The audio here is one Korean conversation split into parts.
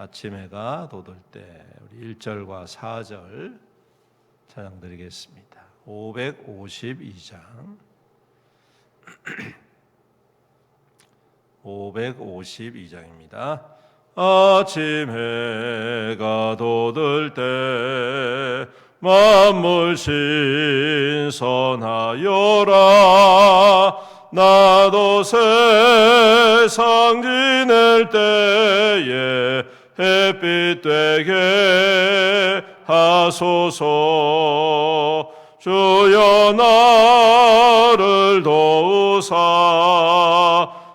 아침 해가 돋을 때 우리 1절과 4절 찬양 드리겠습니다. 552장 552장입니다. 아침 해가 돋을 때 만물 신선하여라 나도 세상 지낼 때에 햇빛 되게 하소서. 주여 나를 도우사.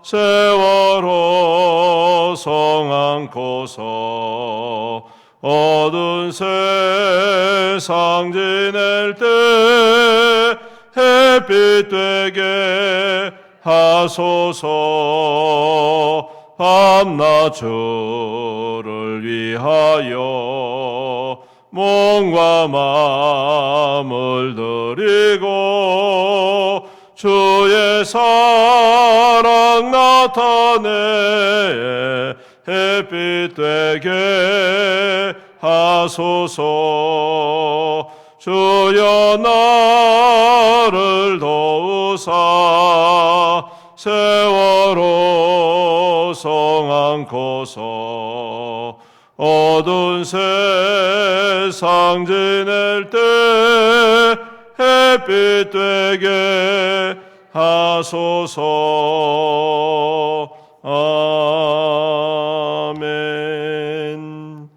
세월호 성 안고서. 어두운 세상 지낼 때 햇빛 되게 하소서 밤낮 주를 위하여 몸과 마음을 드리고 주의 사랑 나타내 햇빛 되게 하소서. 주여 나를 도우사 성 안고서 어두운 세상 지낼 때 햇빛 되게 하소서. 아멘.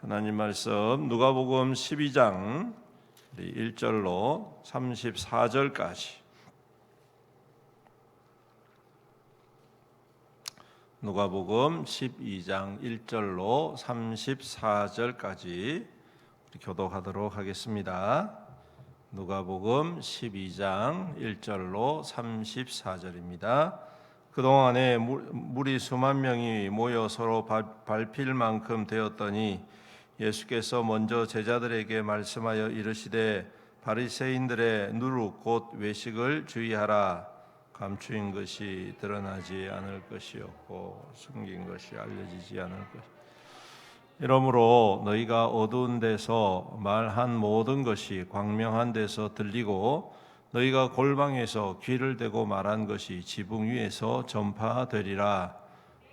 하나님 말씀 누가복음 12장 1절로 34절까지 누가복음 12장 1절로 34절까지 교독하도록 하겠습니다. 누가복음 12장 1절로 34절입니다. 그동안에 물이 수만 명이 모여 서로 밟힐 만큼 되었더니 예수께서 먼저 제자들에게 말씀하여 이르시되 바리새인들의 누룩 곧 외식을 주의하라 감추인 것이 드러나지 않을 것이었고 숨긴 것이 알려지지 않을 것. 이러므로 너희가 어두운 데서 말한 모든 것이 광명한 데서 들리고 너희가 골방에서 귀를 대고 말한 것이 지붕 위에서 전파되리라.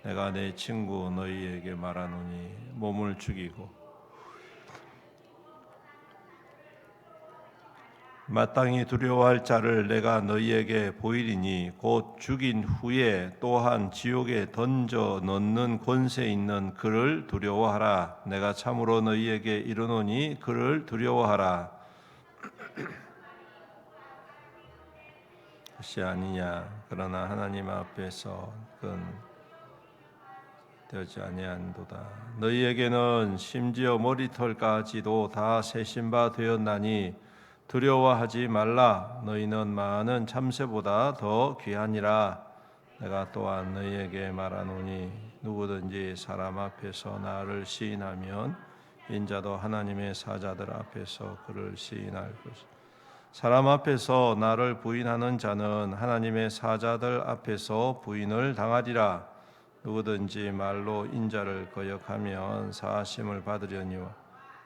내가 내 친구 너희에게 말하노니 몸을 죽이고 마땅히 두려워할 자를 내가 너희에게 보이리니 곧 죽인 후에 또한 지옥에 던져 넣는 권세 있는 그를 두려워하라. 내가 참으로 너희에게 이르노니 그를 두려워하라. 것이 아니냐? 그러나 하나님 앞에서 그건 되지 아니한도다. 너희에게는 심지어 머리털까지도 다 세신 바 되었나니 두려워하지 말라. 너희는 많은 참새보다 더 귀하니라. 내가 또한 너희에게 말하노니 누구든지 사람 앞에서 나를 시인하면 인자도 하나님의 사자들 앞에서 그를 시인할 것이 사람 앞에서 나를 부인하는 자는 하나님의 사자들 앞에서 부인을 당하리라. 누구든지 말로 인자를 거역하면 사하심을 받으려니와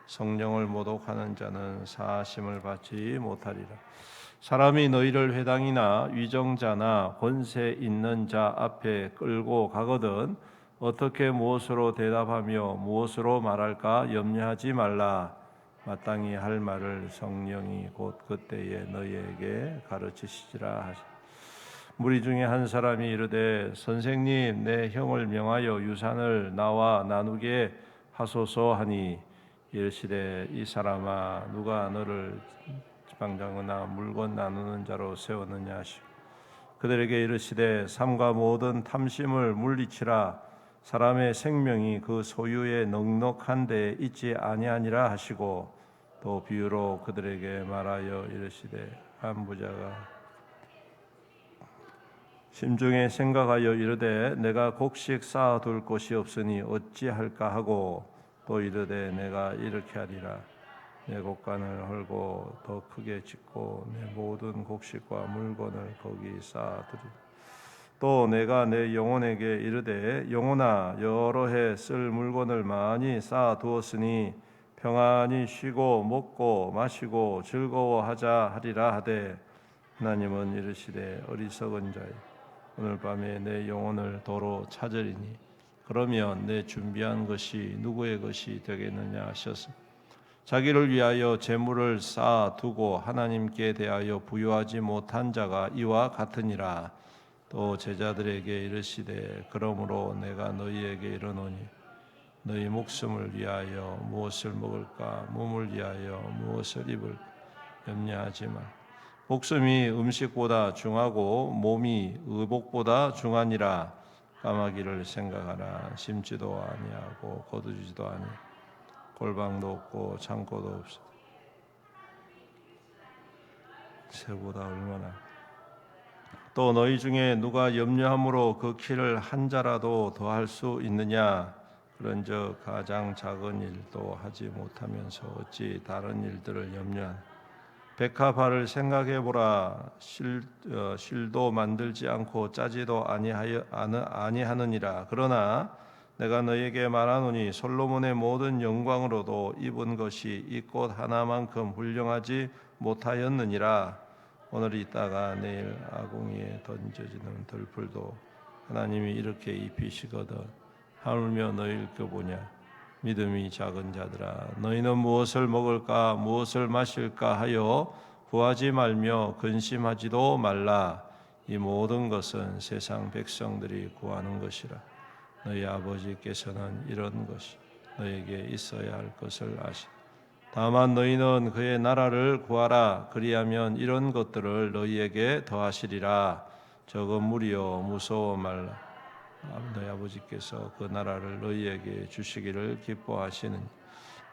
성령을 모독하는 자는 사하심을 받지 못하리라. 사람이 너희를 회당이나 위정자나 권세 있는 자 앞에 끌고 가거든 어떻게 무엇으로 대답하며 무엇으로 말할까 염려하지 말라. 마땅히 할 말을 성령이 곧 그때에 너희에게 가르치시리라 하시. 무리 중에 한 사람이 이르되 선생님 내 형을 명하여 유산을 나와 나누게 하소서 하니 이르시되 이 사람아 누가 너를 지방장거나 물건 나누는 자로 세웠느냐 하시고 그들에게 이르시되 삼가 모든 탐심을 물리치라. 사람의 생명이 그 소유의 넉넉한 데 있지 아니하니라 하시고 또 비유로 그들에게 말하여 이르시되 한 부자가 심중에 생각하여 이르되 내가 곡식 쌓아둘 곳이 없으니 어찌할까 하고 또 이르되 내가 이렇게 하리라. 내 곡간을 헐고 더 크게 짓고 내 모든 곡식과 물건을 거기 쌓아두리라. 또 내가 내 영혼에게 이르되 영혼아 여러 해 쓸 물건을 많이 쌓아 두었으니 평안히 쉬고 먹고 마시고 즐거워하자 하리라 하되 하나님은 이르시되 어리석은 자여 오늘 밤에 내 영혼을 도로 찾으리니 그러면 내 준비한 것이 누구의 것이 되겠느냐 하셔서 자기를 위하여 재물을 쌓아 두고 하나님께 대하여 부여하지 못한 자가 이와 같으니라. 또 제자들에게 이르시되 그러므로 내가 너희에게 이르노니 너희 목숨을 위하여 무엇을 먹을까? 몸을 위하여 무엇을 입을 염려하지 마. 목숨이 음식보다 중하고 몸이 의복보다 중하니라 까마귀를 생각하라 심지도 아니하고 거두지도 아니 골방도 없고 창고도 없어. 새보다 얼마나? 또 너희 중에 누가 염려함으로 그 키를 한 자라도 더할 수 있느냐? 그런즉 가장 작은 일도 하지 못하면서 어찌 다른 일들을 염려하나 백합화를 생각해 보라. 실 어, 실도 만들지 않고 짜지도 아니하여 아니하느니라. 그러나 내가 너에게 말하노니 솔로몬의 모든 영광으로도 입은 것이 이 꽃 하나만큼 훌륭하지 못하였느니라. 오늘 있다가 내일 아궁이에 던져지는 들풀도 하나님이 이렇게 입히시거든. 하물며 너희를 껴보냐 믿음이 작은 자들아 너희는 무엇을 먹을까 무엇을 마실까 하여 구하지 말며 근심하지도 말라. 이 모든 것은 세상 백성들이 구하는 것이라. 너희 아버지께서는 이런 것이 너에게 있어야 할 것을 아시. 다만 너희는 그의 나라를 구하라. 그리하면 이런 것들을 너희에게 더하시리라. 적은 무리여 무서워 말라 너희 아버지께서 그 나라를 너희에게 주시기를 기뻐하시는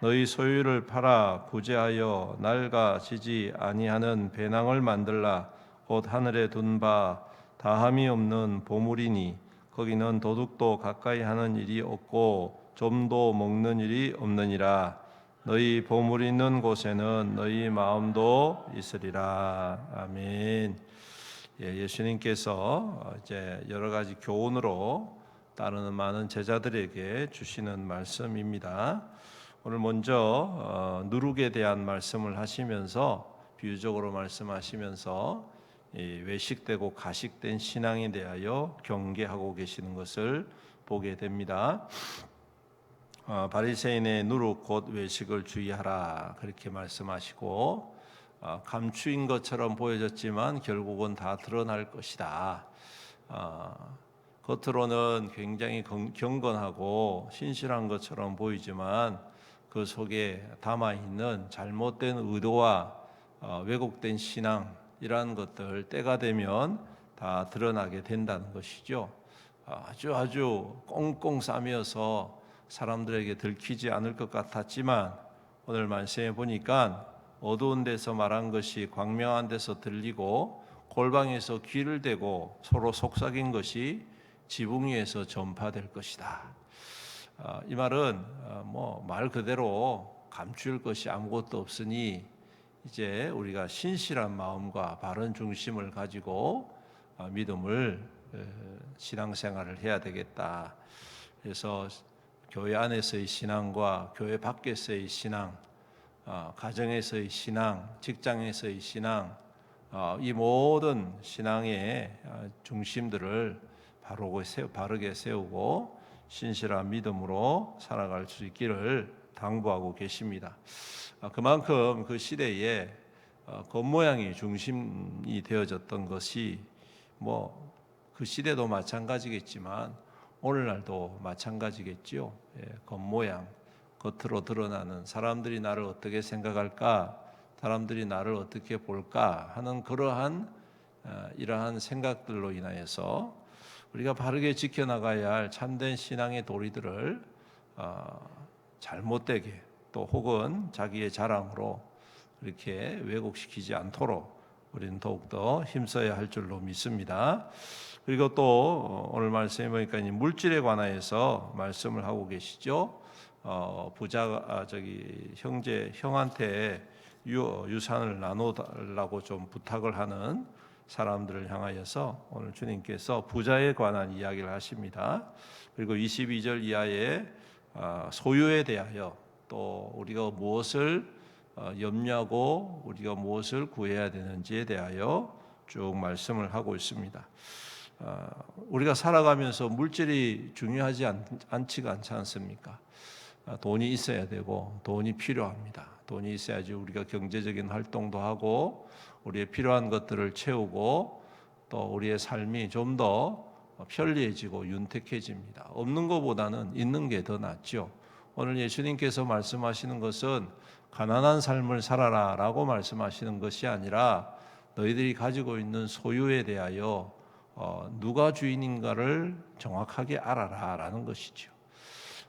너희 소유를 팔아 구제하여 낡아지지 아니하는 배낭을 만들라. 곧 하늘에 둔 바 다함이 없는 보물이니 거기는 도둑도 가까이 하는 일이 없고 좀도 먹는 일이 없느니라. 너희 보물 있는 곳에는 너희 마음도 있으리라. 아멘. 예, 예수님께서 이제 여러 가지 교훈으로 따르는 많은 제자들에게 주시는 말씀입니다. 오늘 먼저 어, 누룩에 대한 말씀을 하시면서 비유적으로 말씀하시면서 이 외식되고 가식된 신앙에 대하여 경계하고 계시는 것을 보게 됩니다. 어, 바리새인의 누룩 곧 외식을 주의하라 그렇게 말씀하시고 어, 감추인 것처럼 보여졌지만 결국은 다 드러날 것이다. 어, 겉으로는 굉장히 경- 경건하고 신실한 것처럼 보이지만 그 속에 담아 있는 잘못된 의도와 어, 왜곡된 신앙 이러한 것들 때가 되면 다 드러나게 된다는 것이죠. 아주 아주 꽁꽁 싸매어서 사람들에게 들키지 않을 것 같았지만 오늘 말씀해 보니까 어두운 데서 말한 것이 광명한 데서 들리고 골방에서 귀를 대고 서로 속삭인 것이 지붕 위에서 전파될 것이다. 아, 이 말은 뭐 말 그대로 감출 것이 아무것도 없으니 이제 우리가 신실한 마음과 바른 중심을 가지고 아, 믿음을 에, 신앙생활을 해야 되겠다. 그래서 교회 안에서의 신앙과 교회 밖에서의 신앙, 어, 가정에서의 신앙, 직장에서의 신앙, 어, 이 모든 신앙의 어, 중심들을 바르게 세우고 신실한 믿음으로 살아갈 수 있기를 당부하고 계십니다. 아, 그만큼 그 시대에 어, 겉모양이 중심이 되어졌던 것이 뭐 그 시대도 마찬가지겠지만 오늘날도 마찬가지겠지요. 예, 겉모양, 겉으로 드러나는 사람들이 나를 어떻게 생각할까, 사람들이 나를 어떻게 볼까 하는 그러한 어, 이러한 생각들로 인하여서 우리가 바르게 지켜나가야 할 참된 신앙의 도리들을 어, 잘못되게 또 혹은 자기의 자랑으로 이렇게 왜곡시키지 않도록 우리는 더욱더 힘써야 할 줄로 믿습니다. 그리고 또 오늘 말씀해 보니까 이 물질에 관하여서 말씀을 하고 계시죠. 어, 부자 아, 저기 형제 형한테 유, 유산을 나눠달라고 좀 부탁을 하는 사람들을 향하여서 오늘 주님께서 부자에 관한 이야기를 하십니다. 그리고 22절 이하에 아, 소유에 대하여 또 우리가 무엇을 어, 염려하고 우리가 무엇을 구해야 되는지에 대하여 쭉 말씀을 하고 있습니다. 아, 우리가 살아가면서 물질이 중요하지 않, 않지가 않지 않습니까? 아, 돈이 있어야 되고 돈이 필요합니다. 돈이 있어야지 우리가 경제적인 활동도 하고 우리의 필요한 것들을 채우고 또 우리의 삶이 좀 더 편리해지고 윤택해집니다. 없는 것보다는 있는 게 더 낫죠. 오늘 예수님께서 말씀하시는 것은 가난한 삶을 살아라라고 말씀하시는 것이 아니라 너희들이 가지고 있는 소유에 대하여 어, 누가 주인인가를 정확하게 알아라라는 것이죠.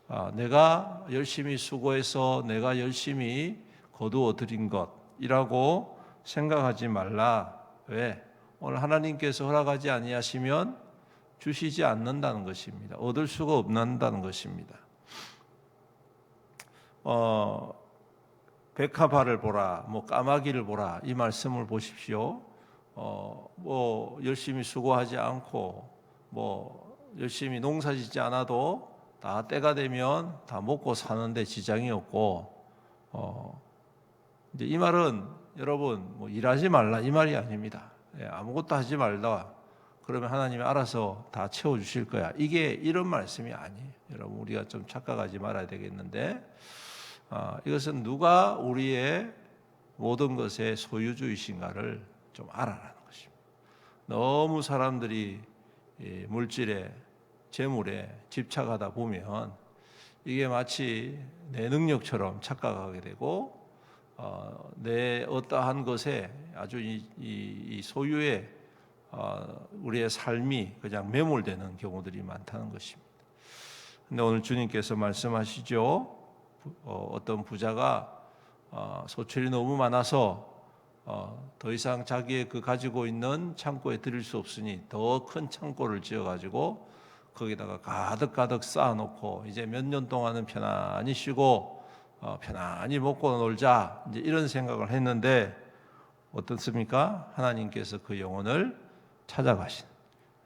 아, 내가 열심히 수고해서 내가 열심히 거두어 들인 것이라고 생각하지 말라. 왜? 오늘 하나님께서 허락하지 아니하시면 주시지 않는다는 것입니다. 얻을 수가 없는다는 것입니다. 어, 백합화를 보라, 뭐 까마귀를 보라 이 말씀을 보십시오. 어, 뭐 열심히 수고하지 않고 뭐 열심히 농사짓지 않아도 다 때가 되면 다 먹고 사는데 지장이 없고 어, 이제 이 말은 여러분 뭐 일하지 말라 이 말이 아닙니다. 예, 아무것도 하지 말다. 그러면 하나님이 알아서 다 채워 주실 거야. 이게 이런 말씀이 아니에요. 여러분 우리가 좀 착각하지 말아야 되겠는데 아, 이것은 누가 우리의 모든 것의 소유주이신가를 좀 알아라는 것입니다. 너무 사람들이 이 물질에 재물에 집착하다 보면 이게 마치 내 능력처럼 착각하게 되고 어, 내 어떠한 것에 아주 이, 이, 이 소유에 어, 우리의 삶이 그냥 매몰되는 경우들이 많다는 것입니다. 근데 오늘 주님께서 말씀하시죠. 어, 어떤 부자가 어, 소출이 너무 많아서 어, 더 이상 자기의 그 가지고 있는 창고에 들일 수 없으니 더 큰 창고를 지어 가지고 거기다가 가득 가득 쌓아놓고 이제 몇 년 동안은 편안히 쉬고 어, 편안히 먹고 놀자 이제 이런 생각을 했는데 어떻습니까? 하나님께서 그 영혼을 찾아가신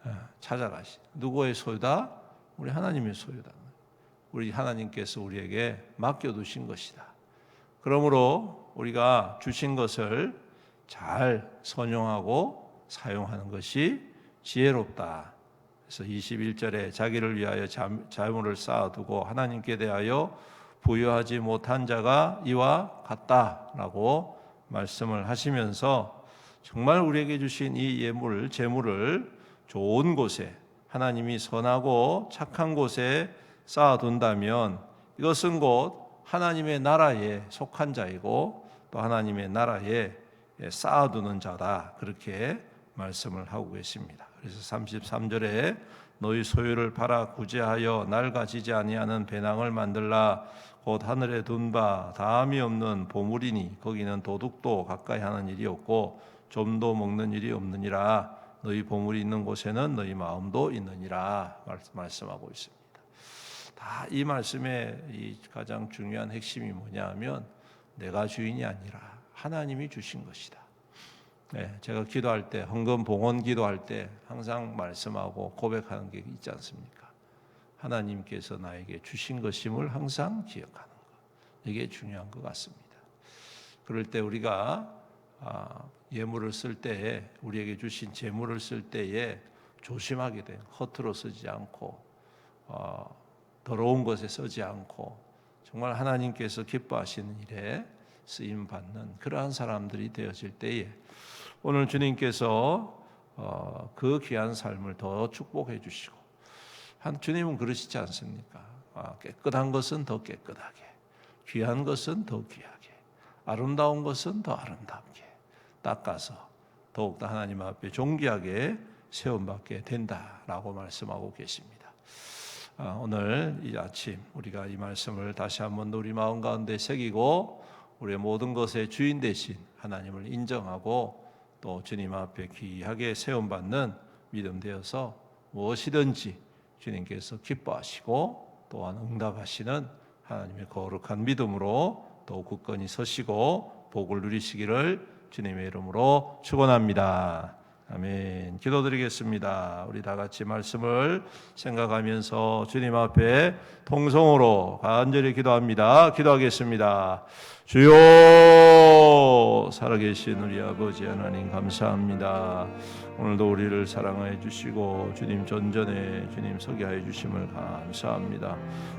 예, 찾아가신 누구의 소유다? 우리 하나님의 소유다. 우리 하나님께서 우리에게 맡겨두신 것이다. 그러므로 우리가 주신 것을 잘 선용하고 사용하는 것이 지혜롭다. 그래서 21절에 자기를 위하여 자물을 쌓아두고 하나님께 대하여 부여하지 못한 자가 이와 같다라고 말씀을 하시면서 정말 우리에게 주신 이 예물, 재물을 좋은 곳에 하나님이 선하고 착한 곳에 쌓아둔다면 이것은 곧 하나님의 나라에 속한 자이고 또 하나님의 나라에 쌓아두는 자다. 그렇게 말씀을 하고 계십니다. 그래서 33절에 너희 소유를 팔아 구제하여 낡아지지 아니하는 배낭을 만들라 곧 하늘에 둔 바 다함이 없는 보물이니 거기는 도둑도 가까이 하는 일이 없고 좀도 먹는 일이 없느니라 너희 보물이 있는 곳에는 너희 마음도 있느니라 말씀하고 있습니다. 다 이 말씀의 이 가장 중요한 핵심이 뭐냐하면 내가 주인이 아니라 하나님이 주신 것이다. 네, 제가 기도할 때 헌금 봉헌 기도할 때 항상 말씀하고 고백하는 게 있지 않습니까? 하나님께서 나에게 주신 것임을 항상 기억하는 것. 이게 중요한 것 같습니다. 그럴 때 우리가 아, 예물을 쓸 때에 우리에게 주신 재물을 쓸 때에 조심하게 돼요. 허투루 쓰지 않고 어, 더러운 것에 쓰지 않고 정말 하나님께서 기뻐하시는 일에 쓰임 받는 그러한 사람들이 되어질 때에 오늘 주님께서 어, 그 귀한 삶을 더 축복해 주시고 한 주님은 그러시지 않습니까? 아, 깨끗한 것은 더 깨끗하게, 귀한 것은 더 귀하게, 아름다운 것은 더 아름답게 닦아서 더욱더 하나님 앞에 존귀하게 세움받게 된다라고 말씀하고 계십니다. 아, 오늘 이 아침 우리가 이 말씀을 다시 한번 우리 마음 가운데 새기고 우리의 모든 것의 주인 되신 하나님을 인정하고 또 주님 앞에 귀하게 세움받는 믿음 되어서 무엇이든지 주님께서 기뻐하시고 또한 응답하시는 하나님의 거룩한 믿음으로 또 굳건히 서시고 복을 누리시기를 주님의 이름으로 축원합니다. 아멘. 기도드리겠습니다. 우리 다 같이 말씀을 생각하면서 주님 앞에 통성으로 간절히 기도합니다. 기도하겠습니다. 주여 살아계신 우리 아버지 하나님 감사합니다. 오늘도 우리를 사랑하여 주시고 주님 전전에 주님 서게 하여 주심을 감사합니다.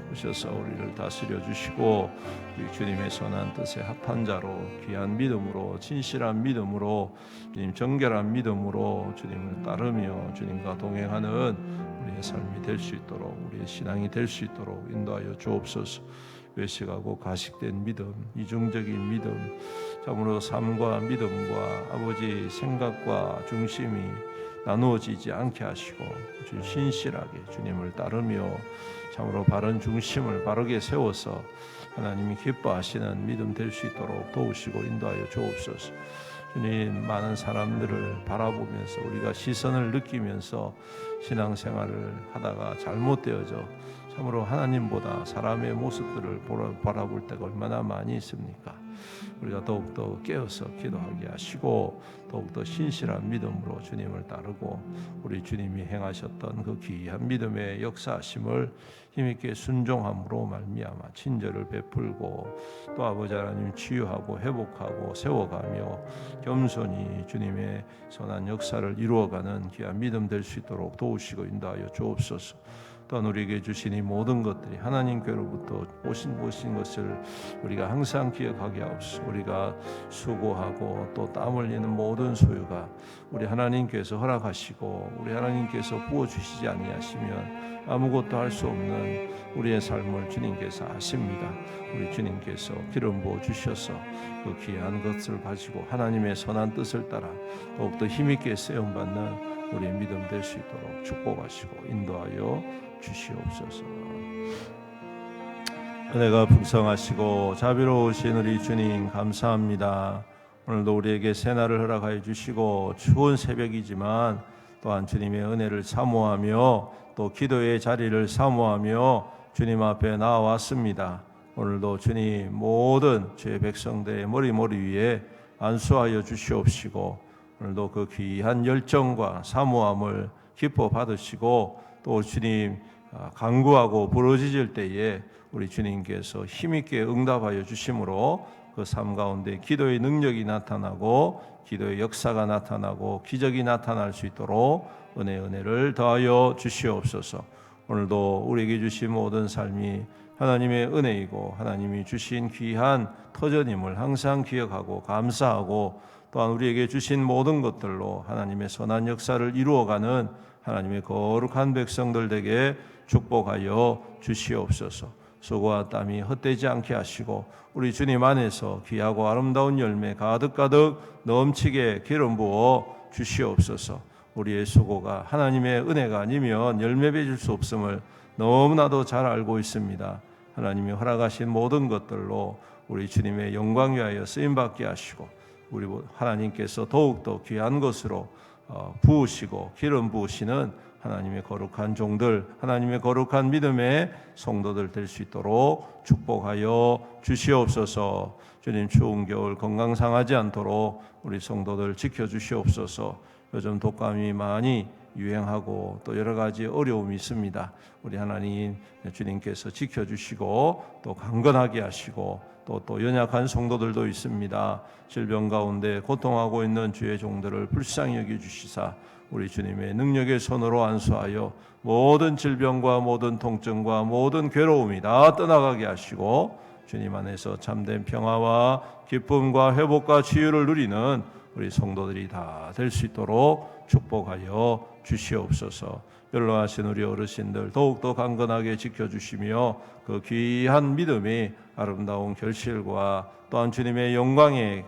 오셔서 우리를 다스려 주시고 우리 주님의 선한 뜻에 합한 자로 귀한 믿음으로 진실한 믿음으로 주님 정결한 믿음으로 주님을 따르며 주님과 동행하는 우리의 삶이 될 수 있도록 우리의 신앙이 될 수 있도록 인도하여 주옵소서. 외식하고 가식된 믿음, 이중적인 믿음, 참으로 삶과 믿음과 아버지 생각과 중심이 나누어지지 않게 하시고 주 신실하게 주님을 따르며 참으로 바른 중심을 바르게 세워서 하나님이 기뻐하시는 믿음 될 수 있도록 도우시고 인도하여 주옵소서. 주님 많은 사람들을 바라보면서 우리가 시선을 느끼면서 신앙생활을 하다가 잘못되어져 참으로 하나님보다 사람의 모습들을 바라볼 때가 얼마나 많이 있습니까? 우리가 더욱더 깨어서 기도하게 하시고 더욱더 신실한 믿음으로 주님을 따르고 우리 주님이 행하셨던 그 귀한 믿음의 역사심을 힘있게 순종함으로 말미암아 친절을 베풀고 또 아버지 하나님 치유하고 회복하고 세워가며 겸손히 주님의 선한 역사를 이루어가는 귀한 믿음 될 수 있도록 도우시고 인도하여 주옵소서. 또한 우리에게 주신 이 모든 것들이 하나님께로부터 오신 보신 것을 우리가 항상 기억하게 하옵소서. 우리가 수고하고 또 땀 흘리는 모든 소유가 우리 하나님께서 허락하시고 우리 하나님께서 부어 주시지 아니하시면 아무것도 할 수 없는 우리의 삶을 주님께서 아십니다. 우리 주님께서 기름 부어 주셔서 그 귀한 것을 가지고 하나님의 선한 뜻을 따라 더욱더 힘있게 쓰임 받는 우리 믿음 될 수 있도록 축복하시고 인도하여 주시옵소서. 은혜가 풍성하시고 자비로우신 우리 주님 감사합니다. 오늘도 우리에게 새날을 허락하여 주시고 추운 새벽이지만 또한 주님의 은혜를 사모하며 또 기도의 자리를 사모하며 주님 앞에 나왔습니다. 오늘도 주님 모든 죄 백성들의 머리 머리 위에 안수하여 주시옵시고 오늘도 그 귀한 열정과 사모함을 기뻐 받으시고 또 주님 아, 간구하고 부러지질 때에 우리 주님께서 힘있게 응답하여 주심으로 그 삶 가운데 기도의 능력이 나타나고 기도의 역사가 나타나고 기적이 나타날 수 있도록 은혜 은혜를 더하여 주시옵소서. 오늘도 우리에게 주신 모든 삶이 하나님의 은혜이고 하나님이 주신 귀한 터전임을 항상 기억하고 감사하고 또한 우리에게 주신 모든 것들로 하나님의 선한 역사를 이루어가는 하나님의 거룩한 백성들 에게 축복하여 주시옵소서. 수고와 땀이 헛되지 않게 하시고 우리 주님 안에서 귀하고 아름다운 열매 가득가득 넘치게 기름 부어 주시옵소서. 우리의 수고가 하나님의 은혜가 아니면 열매 맺을 수 없음을 너무나도 잘 알고 있습니다. 하나님이 허락하신 모든 것들로 우리 주님의 영광 위하여 쓰임 받게 하시고 우리 하나님께서 더욱 더 귀한 것으로 어, 부으시고 기름 부으시는 하나님의 거룩한 종들, 하나님의 거룩한 믿음의 성도들 될 수 있도록 축복하여 주시옵소서. 주님 추운 겨울 건강 상하지 않도록 우리 성도들 지켜 주시옵소서. 요즘 독감이 많이 유행하고 또 여러 가지 어려움이 있습니다. 우리 하나님 주님께서 지켜 주시고 또 강건하게 하시고 또 또 연약한 성도들도 있습니다. 질병 가운데 고통하고 있는 주의 종들을 불쌍히 여겨 주시사 우리 주님의 능력의 손으로 안수하여 모든 질병과 모든 통증과 모든 괴로움이 다 떠나가게 하시고 주님 안에서 참된 평화와 기쁨과 회복과 치유를 누리는 우리 성도들이 다 될 수 있도록 축복하여 주시옵소서. 연로하신 우리 어르신들 더욱더 강건하게 지켜주시며 그 귀한 믿음이 아름다운 결실과 또한 주님의 영광의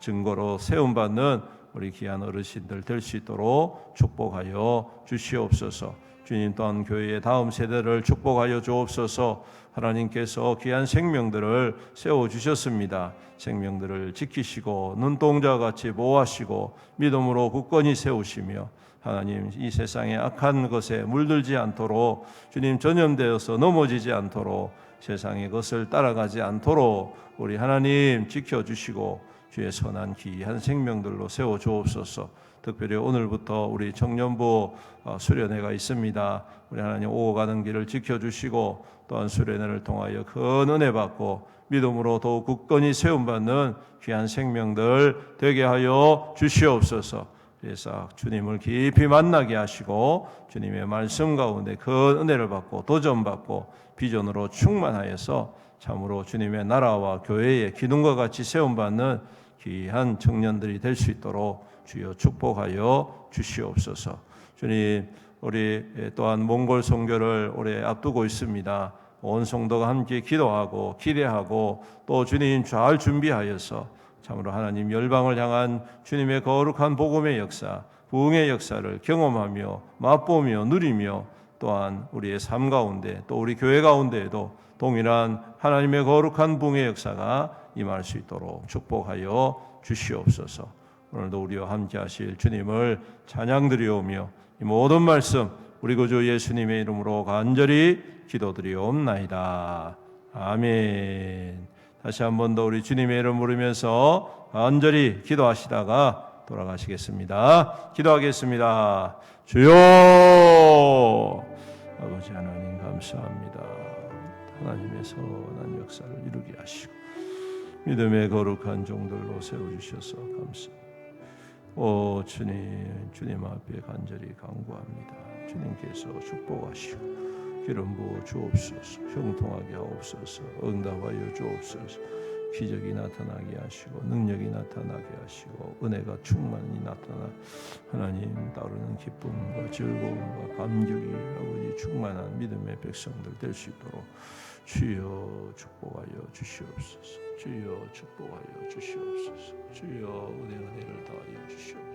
증거로 세움받는 우리 귀한 어르신들 될 수 있도록 축복하여 주시옵소서. 주님 또한 교회의 다음 세대를 축복하여 주옵소서. 하나님께서 귀한 생명들을 세워 주셨습니다. 생명들을 지키시고 눈동자 같이 보호하시고 믿음으로 굳건히 세우시며 하나님 이 세상의 악한 것에 물들지 않도록 주님 전염되어서 넘어지지 않도록 세상의 것을 따라가지 않도록 우리 하나님 지켜 주시고 주의 선한 귀한 생명들로 세워 주옵소서. 특별히 오늘부터 우리 청년부 어, 수련회가 있습니다. 우리 하나님 오고 가는 길을 지켜 주시고 또한 수련회를 통하여 큰 은혜 받고 믿음으로 더욱 굳건히 세움 받는 귀한 생명들 되게 하여 주시옵소서. 그래서 주님을 깊이 만나게 하시고 주님의 말씀 가운데 큰 은혜를 받고 도전받고 비전으로 충만하여서 참으로 주님의 나라와 교회의 기둥과 같이 세움받는 귀한 청년들이 될 수 있도록 주여 축복하여 주시옵소서. 주님 우리 또한 몽골 선교를 올해 앞두고 있습니다. 온 성도가 함께 기도하고 기대하고 또 주님 잘 준비하여서 참으로 하나님 열방을 향한 주님의 거룩한 복음의 역사, 부흥의 역사를 경험하며 맛보며 누리며 또한 우리의 삶 가운데 또 우리 교회 가운데에도 동일한 하나님의 거룩한 부흥의 역사가 임할 수 있도록 축복하여 주시옵소서. 오늘도 우리와 함께 하실 주님을 찬양드리오며 이 모든 말씀 우리 구주 예수님의 이름으로 간절히 기도드리옵나이다. 아멘. 다시 한 번 더 우리 주님의 이름 부르면서 간절히 기도하시다가 돌아가시겠습니다. 기도하겠습니다. 주여 아버지 하나님 감사합니다. 하나님의 선한 역사를 이루게 하시고 믿음의 거룩한 종들로 세워주셔서 감사합니다. 오 주님, 주님 앞에 간절히 간구합니다. 주님께서 축복하시고 기름 부어 주옵소서, 형통하게 하옵소서, 응답하여 주옵소서. 기적이 나타나게 하시고 능력이 나타나게 하시고 은혜가 충만히 나타나 하나님 따르는 기쁨과 즐거움과 감격이 아버지 충만한 믿음의 백성들 될 수 있도록 주여 축복하여 주시옵소서. 주여 축복하여 주시옵소서. 주여 은혜 은혜를 더하여 주시옵소서